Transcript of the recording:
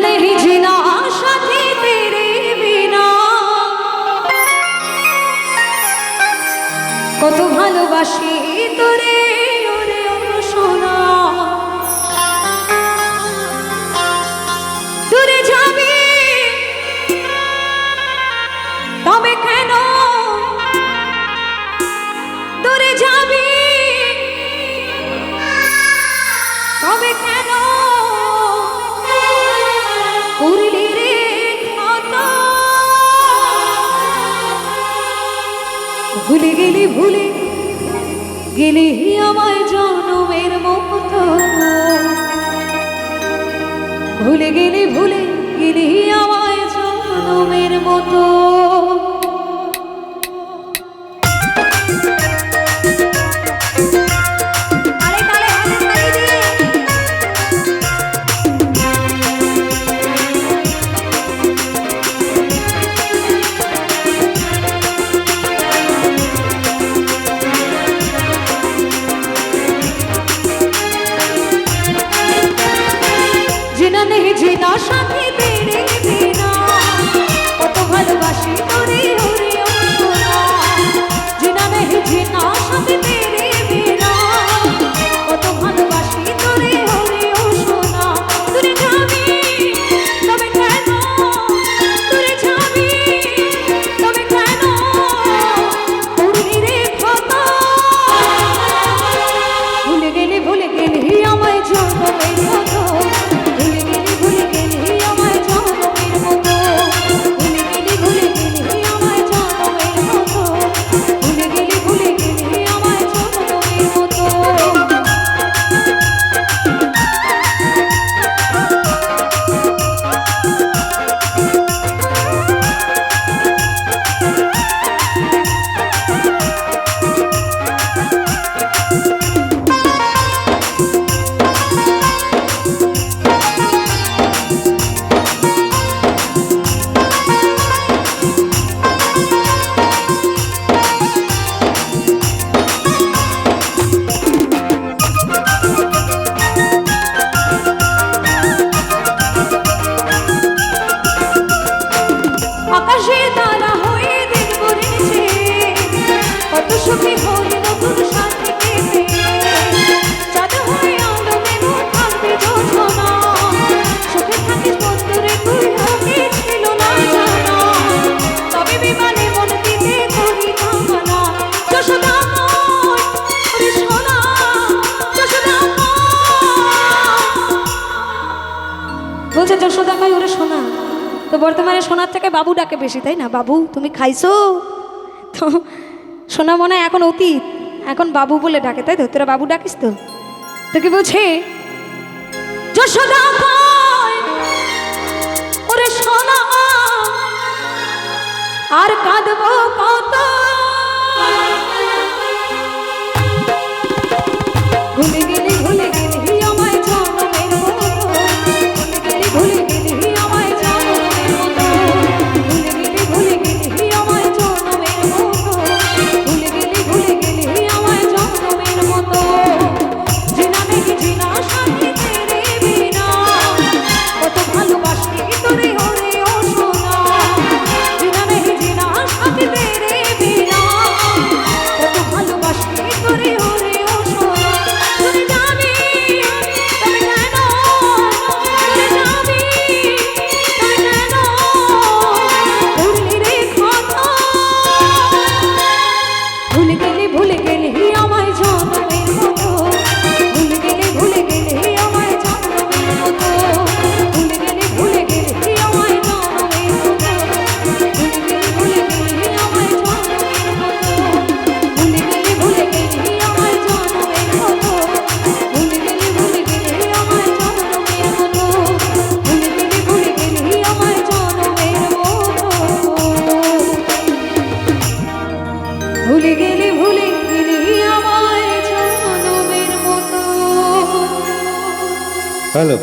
नहीं जीना साथी কত ভালোবাসি দূরে যাবি তবে কেন? দূরে যাবি তবে কেন? ভুলে গেলি ভুলে গেলি আমায় জন্মের মতো। ভুলে গেলি ভুলে গেলি আমায় জন্মের মতো। বলছে, যশোদা ভাই, ওরে সোনা, তো বর্তমানে সোনার থেকে বাবু ডাকে বেশি, তাই না? বাবু, তুমি খাইছো? তো সোনা মনে এখন অতীত, এখন বাবু বলে ডাকে, তাই তো? তোরা বাবু ডাকিস তো? তোকে বলছে? ওরে সোনা, আর কাঁদব কত? ঘুমিয়ে ভুলে গেলি ভুলে গেলি আমার জন্মের মতো। হ্যালো।